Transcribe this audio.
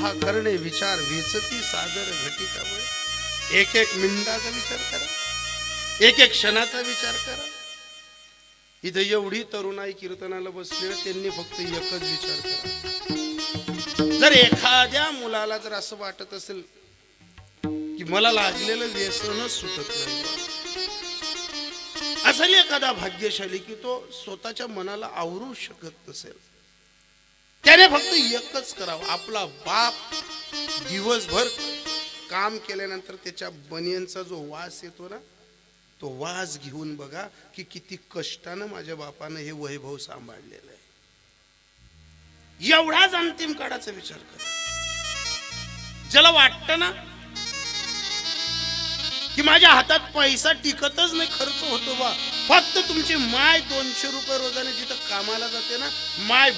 हा करणे विचार वेचती सादर घटिकामुळे. एक एक मिनिटाचा विचार करा. एक एक क्षणाचा विचार करा. इथं एवढी तरुणाई कीर्तनाला बसली त्यांनी फक्त एकच विचार करा. जर एखाद्या मुलाला जर असं वाटत असेल की मला लागलेलं व्यसनच सुटत नाही असेल एखादा भाग्यशाली की तो स्वतःच्या मनाला आवरू शकत नसेल त्याने फक्त एकच करावं. आपला बाप दिवसभर काम केल्यानंतर त्याच्या बनियनचा जो वास येतो ना तो वास घेऊन बघा की किती कष्टानं माझ्या बापानं हे वैभव सांभाळलेलं आहे. एवढाच अंतिम काळाचा विचार करा. ज्याला वाटतं ना की माझ्या हातात पैसा टिकतच नाही खर्च होतो बा. फक्त तुमची माय दोनशे रुपये रोजाने जिथं कामाला जाते ना माय